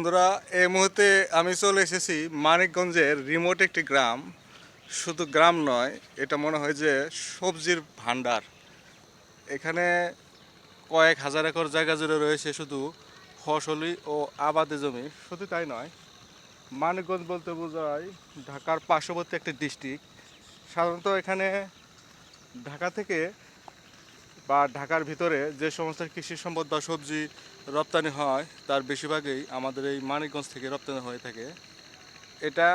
বন্ধুরা, এই মুহূর্তে আমি চলে এসেছি মানিকগঞ্জের রিমোট একটি গ্রাম। শুধু গ্রাম নয়, এটা মনে হয় যে সবজির ভান্ডার এখানে কয়েক হাজার একর জায়গা জুড়ে রয়েছে শুধু ফসলি ও আবাদি জমি। শুধু তাই নয়, মানিকগঞ্জ বলতে বোঝায় ঢাকার পার্শ্ববর্তী একটি ডিস্ট্রিক্ট সাধারণত এখানে ঢাকা থেকে বা ঢাকার ভিতরে যে সমস্ত কৃষি সম্পদ বা সবজি রপ্তানি হয়, তার বেশিরভাগই আমাদের এই মানিকগঞ্জ থেকে রপ্তানি হয়ে থাকে। এটা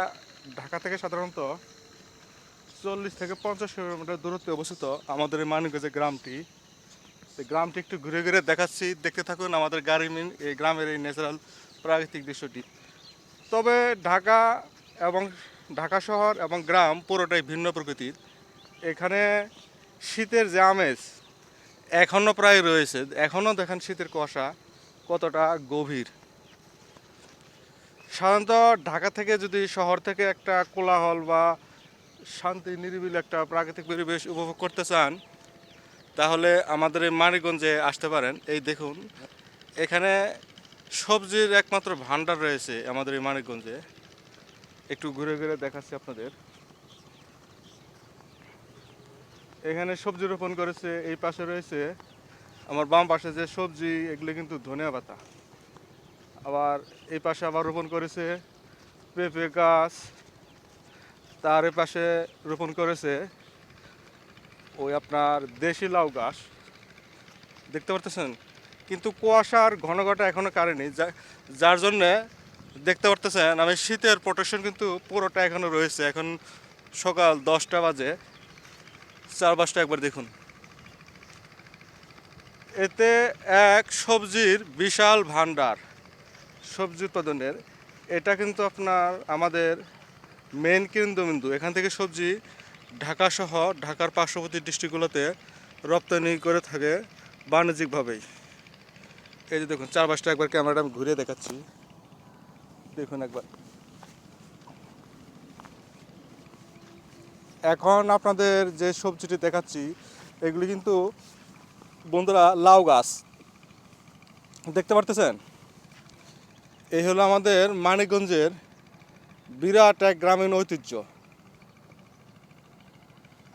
ঢাকা থেকে সাধারণত চল্লিশ থেকে পঞ্চাশ কিলোমিটার দূরত্বে অবস্থিত আমাদের এই মানিকগঞ্জের গ্রামটি। এই গ্রামটি একটু ঘুরে ঘুরে দেখাচ্ছি, দেখতে থাকুন আমাদের গাড়ি এই গ্রামের এই ন্যাচারাল প্রাকৃতিক দৃশ্যটি। তবে ঢাকা এবং ঢাকা শহর এবং গ্রাম পুরোটাই ভিন্ন প্রকৃতির। এখানে শীতের যে আমেজ এখনও প্রায় রয়েছে। এখনও দেখেন শীতের কুয়াশা কতটা গভীর। সাধারণত ঢাকা থেকে যদি শহর থেকে একটা কোলাহল বা শান্তি, নিরিবিলি একটা প্রাকৃতিক পরিবেশ উপভোগ করতে চান, তাহলে আমাদের এই মানিকগঞ্জে আসতে পারেন। এই দেখুন, এখানে সবজির একমাত্র ভান্ডার রয়েছে আমাদের এই মানিকগঞ্জে। একটু ঘুরে ঘুরে দেখাচ্ছি আপনাদের। এখানে সবজি রোপণ করেছে, এই পাশে রয়েছে আমার বাম পাশে যে সবজি, এগুলো কিন্তু ধনিয়া পাতা। আবার এই পাশে আবার রোপণ করেছে পেঁপে গাছ, তার পাশে রোপণ করেছে ওই আপনার দেশি লাউ গাছ। দেখতে পারতেছেন? কিন্তু কুয়াশার ঘন ঘটা এখনও কারেনি যার জন্যে দেখতে পারতেছেন, আমি শীতের প্রোটেকশন কিন্তু পুরোটা এখনও রয়েছে। এখন সকাল দশটা বাজে। চারপাশটা একবার দেখুন। এতে এক সবজির বিশাল ভান্ডার সবজি উৎপাদনের। এটা কিন্তু আপনার আমাদের মেন কেন্দ্রবিন্দু। এখান থেকে সবজি ঢাকা সহ ঢাকার পার্শ্ববর্তী ডিস্ট্রিক্টগুলোতে রপ্তানি করে থাকে বাণিজ্যিকভাবেই। এই যে দেখুন, চারপাশটা একবার ক্যামেরাটা আমি ঘুরিয়ে দেখাচ্ছি। দেখুন একবার। এখন আপনাদের যে সবজিটি দেখাচ্ছি, এগুলি কিন্তু বন্ধুরা লাউ গাছ। দেখতে পারতেছেন? এই হলো আমাদের মানিকগঞ্জের বিরাট এক গ্রামীণ ঐতিহ্য।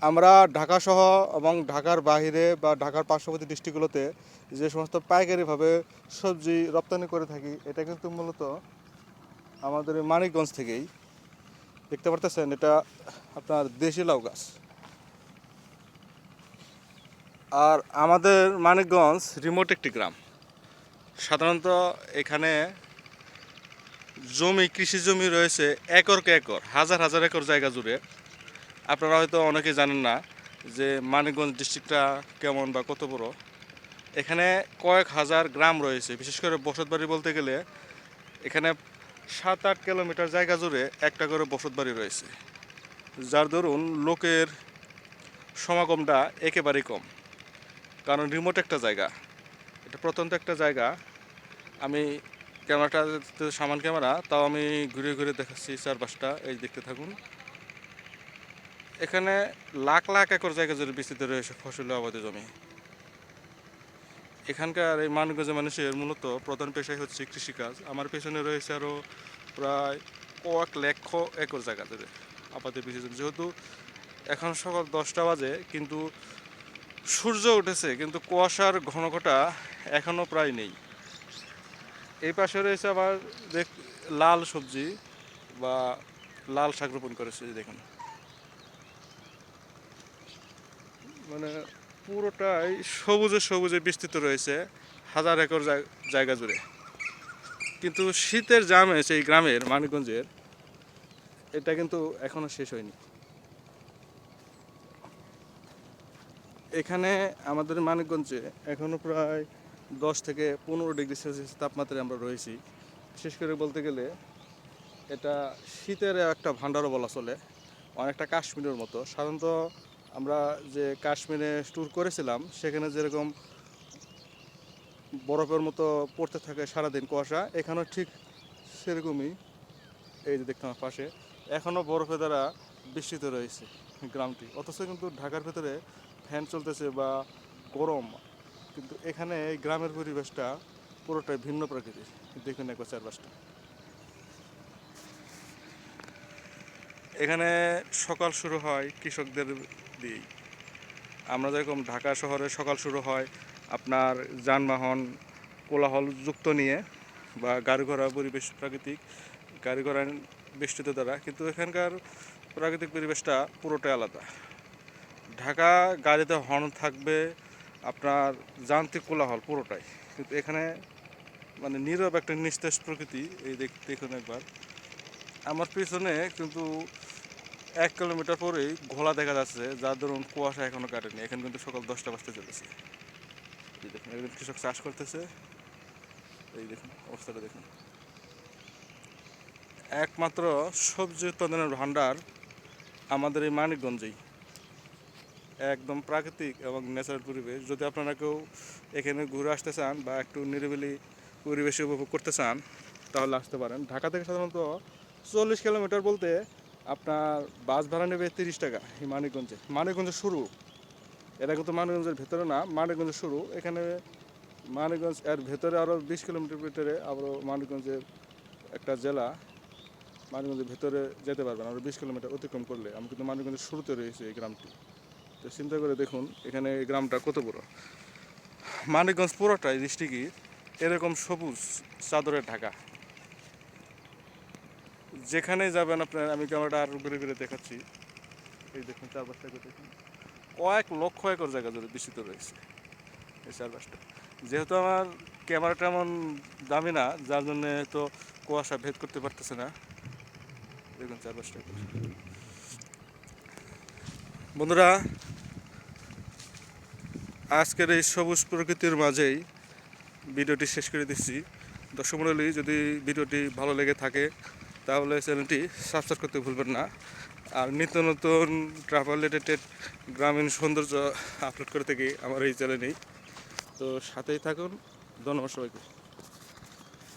আমরা ঢাকা সহ এবং ঢাকার বাইরে বা ঢাকার পার্শ্ববর্তী ডিস্ট্রিক্টগুলোতে যে সমস্ত পাইকারিভাবে সবজি রপ্তানি করে থাকি, এটা কিন্তু মূলত আমাদের মানিকগঞ্জ থেকেই। দেখতে পারতেছেন, এটা আপনার দেশি লাউ গাছ। আর আমাদের মানিকগঞ্জ রিমোট একটি গ্রাম। সাধারণত এখানে জমি, কৃষি জমি রয়েছে একরকে একর, হাজার হাজার একর জায়গা জুড়ে। আপনারা হয়তো অনেকে জানেন না যে মানিকগঞ্জ ডিস্ট্রিক্টটা কেমন বা কত বড়। এখানে কয়েক হাজার গ্রাম রয়েছে। বিশেষ করে বসতবাড়ি বলতে গেলে এখানে সাত আট কিলোমিটার জায়গা জুড়ে একটা করে বসত বাড়ি রয়েছে। যার দরুন লোকের সমাগমটা একেবারেই কম। কারণ রিমোট একটা জায়গা। এটা প্রত্যন্ত একটা জায়গা। আমি ক্যামেরাটা, সামান ক্যামেরা, তাও আমি ঘুরে ঘুরে দেখাচ্ছি চারপাশটা। এই দেখতে থাকুন। এখানে লাখ লাখ একর জায়গা জুড়ে বিস্তৃত রয়েছে ফসল আবাদি জমি। এখানকার এই মানগঞ্জের মানুষের মূলত প্রধান পেশাই হচ্ছে কৃষিকাজ। আমার পেছনে রয়েছে আরও প্রায় কয়েক লক্ষ একর জায়গা জুড়ে আপাতত জমি। যেহেতু এখন সকাল দশটা বাজে, কিন্তু সূর্য উঠেছে, কিন্তু কুয়াশার ঘনঘটা এখনও প্রায় নেই। এই পাশে রয়েছে আবার দেখ, লাল সবজি বা লাল শাক রোপণ করেছে দেখুন। মানে পুরোটাই সবুজে সবুজে বিস্তৃত রয়েছে, হাজার একর জায়- জায়গা জুড়ে। কিন্তু শীতের জামে সেই গ্রামের, মানিকগঞ্জের, এটা কিন্তু এখনও শেষ হয়নি। এখানে আমাদের মানিকগঞ্জে এখনও প্রায় দশ থেকে পনেরো ডিগ্রি সেলসিয়াস তাপমাত্রায় আমরা রয়েছি। বিশেষ করে বলতে গেলে এটা শীতের একটা ভাণ্ডারও বলা চলে। অনেকটা কাশ্মীরের মতো। সাধারণত আমরা যে কাশ্মীরে ট্যুর করেছিলাম, সেখানে যেরকম বরফের মতো পড়তে থাকে সারাদিন কুয়াশা, এখানেও ঠিক সেরকমই। এই যে দেখতাম পাশে এখনও বরফের দ্বারা বৃষ্টিত রয়েছে গ্রামটি। অথচ কিন্তু ঢাকার ভেতরে ফ্যান চলতেছে বা গরম, কিন্তু এখানে এই গ্রামের পরিবেশটা পুরোটাই ভিন্ন প্রকৃতির। দেখুন একবার চারপাশটা। এখানে সকাল শুরু হয় কৃষকদের দিয়েই। আমরা যেরকম ঢাকা শহরে সকাল শুরু হয় আপনার যানবাহন কোলাহল যুক্ত নিয়ে বা গাড়ি ঘোড়া পরিবেশ প্রাকৃতিক গাড়ি ঘোড়া বেষ্টিত দ্বারা, কিন্তু এখানকার প্রাকৃতিক পরিবেশটা পুরোটাই আলাদা। ঢাকা গাড়িতে হর্ন থাকবে, আপনার যান্ত্রিক কোলাহল পুরোটাই। কিন্তু এখানে মানে নীরব একটা নিস্তেজ প্রকৃতি, এই দেখ- দেখুন একবার। আমার পিছনে কিন্তু এক কিলোমিটার পরেই ঘোলা দেখা যাচ্ছে যার ধরুন কুয়াশা এখনও কাটেনি। এখানে কিন্তু সকাল দশটা বাজতে চলেছে। এই দেখুন কৃষক চাষ করতেছে। এই দেখুন, অবস্থাটা দেখুন। একমাত্র সবজি উৎপাদনের ভাণ্ডার আমাদের এই মানিকগঞ্জেই। একদম প্রাকৃতিক এবং ন্যাচারাল পরিবেশ। যদি আপনারা কেউ এখানে ঘুরে আসতে চান বা একটু নিরিবিলি পরিবেশে উপভোগ করতে চান, তাহলে আসতে পারেন। ঢাকা থেকে সাধারণত চল্লিশ কিলোমিটার বলতে আপনার বাস ভাড়া নেবে তিরিশ টাকা এই মানিকগঞ্জে। মানিকগঞ্জের শুরু। এটা কিন্তু মানিকগঞ্জের ভেতরে না মানিকগঞ্জের শুরু। এখানে মানিকগঞ্জ এর ভেতরে আরও বিশ কিলোমিটার ভিতরে আবারও মানিকগঞ্জের একটা জেলা। মানিকগঞ্জের ভেতরে যেতে পারবেন আরও বিশ কিলোমিটার অতিক্রম করলে। আমি কিন্তু মানিকগঞ্জের শুরুতে রয়েছে এই গ্রামটি। তো চিন্তা করে দেখুন, এখানে এই গ্রামটা কত বড়? মানিকগঞ্জ পুরোটাই ডিস্ট্রিক্টই এরকম সবুজ চাদরে ঢাকা। যেখানে যাবেন আপনার আমি ক্যামেরাটা আর ঘুরে ঘুরে দেখাচ্ছি। এই দেখুন, চারপাশটা দেখুন। কয়েক লক্ষ একর জায়গা জুড়ে বিস্তৃত রয়েছে এই চারপাশটা। যেহেতু আমার ক্যামেরাটা এমন দামি না, যার জন্য তো কুয়াশা ভেদ করতে পারতেছে না। দেখুন চারপাশটা। বন্ধুরা, আজকের এই সবুজ প্রকৃতির মাঝেই ভিডিওটি শেষ করে দিচ্ছি। দর্শক মণ্ডলী, যদি ভিডিওটি ভালো লেগে থাকে তাহলে চ্যানেলটি সাবস্ক্রাইব করতে ভুলবেন না। আর নিত্য নতুন ট্রাভেল রিলেটেড গ্রামীণ সৌন্দর্য আপলোড করে থাকি আমার এই চ্যানেলেই তো সাথেই থাকুন, ধন্যবাদ সবাইকে।